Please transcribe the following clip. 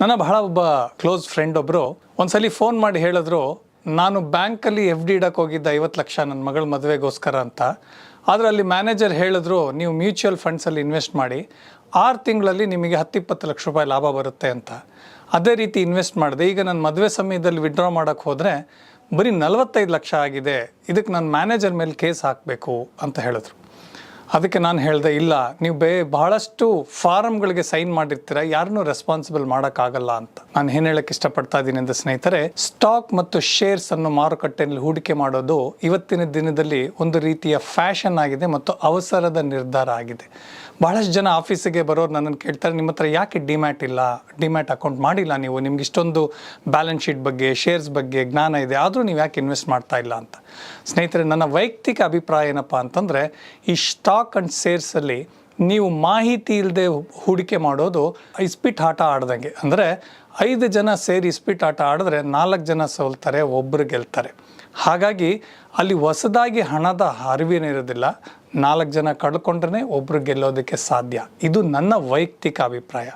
ನನ್ನ ಬಹಳ ಒಬ್ಬ ಕ್ಲೋಸ್ ಫ್ರೆಂಡ್ ಒಬ್ಬರು ಒಂದ್ಸಲಿ ಫೋನ್ ಮಾಡಿ ಹೇಳಿದ್ರು, ನಾನು ಬ್ಯಾಂಕಲ್ಲಿ ಎಫ್ ಡಿ ಇಡಕ್ಕೆ ಹೋಗಿದ್ದ ಐವತ್ತು ಲಕ್ಷ ನನ್ನ ಮಗಳ ಮದುವೆಗೋಸ್ಕರ ಅಂತ. ಆದರೆ ಅಲ್ಲಿ ಮ್ಯಾನೇಜರ್ ಹೇಳಿದ್ರು, ನೀವು ಮ್ಯೂಚುವಲ್ ಫಂಡ್ಸಲ್ಲಿ ಇನ್ವೆಸ್ಟ್ ಮಾಡಿ, ಆರು ತಿಂಗಳಲ್ಲಿ ನಿಮಗೆ ಹತ್ತಿಪ್ಪತ್ತು ಲಕ್ಷ ರೂಪಾಯಿ ಲಾಭ ಬರುತ್ತೆ ಅಂತ. ಅದೇ ರೀತಿ ಇನ್ವೆಸ್ಟ್ ಮಾಡಿದೆ. ಈಗ ನನ್ನ ಮದುವೆ ಸಮಯದಲ್ಲಿ ವಿಡ್ರಾ ಮಾಡೋಕ್ಕೆ ಹೋದರೆ ಬರೀ ನಲವತ್ತೈದು ಲಕ್ಷ ಆಗಿದೆ ಇದಕ್ಕೆ ನನ್ನ ಮ್ಯಾನೇಜರ್ ಮೇಲೆ ಕೇಸ್ ಹಾಕಬೇಕು ಅಂತ ಹೇಳಿದ್ರು. ಅದಕ್ಕೆ ನಾನು ಹೇಳಿದೆ, ಇಲ್ಲ, ನೀವು ಬೇ, ಬಹಳಷ್ಟು ಫಾರಮ್ಗಳಿಗೆ ಸೈನ್ ಮಾಡಿರ್ತೀರ, ಯಾರನ್ನೂ ರೆಸ್ಪಾನ್ಸಿಬಲ್ ಮಾಡೋಕ್ಕಾಗಲ್ಲ ಅಂತ. ನಾನು ಏನು ಹೇಳಕ್ಕೆ ಇಷ್ಟಪಡ್ತಾ ಇದ್ದೀನಿ ಅಂತ ಸ್ನೇಹಿತರೆ ಸ್ಟಾಕ್ ಮತ್ತು ಶೇರ್ಸ್ ಅನ್ನು ಮಾರುಕಟ್ಟೆಯಲ್ಲಿ ಹೂಡಿಕೆ ಮಾಡೋದು ಇವತ್ತಿನ ದಿನದಲ್ಲಿ ಒಂದು ರೀತಿಯ ಫ್ಯಾಷನ್ ಆಗಿದೆ ಮತ್ತು ಅವಸರದ ನಿರ್ಧಾರ ಆಗಿದೆ. ಬಹಳಷ್ಟು ಜನ ಆಫೀಸಿಗೆ ಬರೋರು ನನ್ನನ್ನು ಕೇಳ್ತಾರೆ, ನಿಮ್ಮ ಹತ್ರ ಯಾಕೆ ಡಿಮ್ಯಾಟ್ ಇಲ್ಲ? ಡಿಮ್ಯಾಟ್ ಅಕೌಂಟ್ ಮಾಡಿಲ್ಲ ನೀವು? ನಿಮ್ಗೆ ಇಷ್ಟೊಂದು ಬ್ಯಾಲೆನ್ಸ್ ಶೀಟ್ ಬಗ್ಗೆ ಶೇರ್ಸ್ ಬಗ್ಗೆ ಜ್ಞಾನ ಇದೆ, ಆದರೂ ನೀವು ಯಾಕೆ ಇನ್ವೆಸ್ಟ್ ಮಾಡ್ತಾ ಇಲ್ಲ ಅಂತ. ಸ್ನೇಹಿತರೆ, ನನ್ನ ವೈಯಕ್ತಿಕ ಅಭಿಪ್ರಾಯ ಏನಪ್ಪ ಅಂತಂದರೆ, ಈ ಸ್ಟಾಕ್ ಆ್ಯಂಡ್ ಸೇರ್ಸಲ್ಲಿ ನೀವು ಮಾಹಿತಿ ಇಲ್ಲದೆ ಹೂಡಿಕೆ ಮಾಡೋದು ಇಸ್ಪಿಟ್ ಆಟ ಆಡ್ದಂಗೆ. ಅಂದರೆ ಐದು ಜನ ಸೇರಿ ಇಸ್ಪಿಟ್ ಆಟ ಆಡಿದ್ರೆ ನಾಲ್ಕು ಜನ ಸೋಲ್ತಾರೆ ಒಬ್ಬರು ಗೆಲ್ತಾರೆ. ಹಾಗಾಗಿ ಅಲ್ಲಿ ಹೊಸದಾಗಿ ಹಣದ ಅರಿವಿನಿರೋದಿಲ್ಲ ನಾಲ್ಕು ಜನ ಕಳ್ಕೊಂಡ್ರೆ ಒಬ್ಬರು ಗೆಲ್ಲೋದಕ್ಕೆ ಸಾಧ್ಯ. ಇದು ನನ್ನ ವೈಯಕ್ತಿಕ ಅಭಿಪ್ರಾಯ.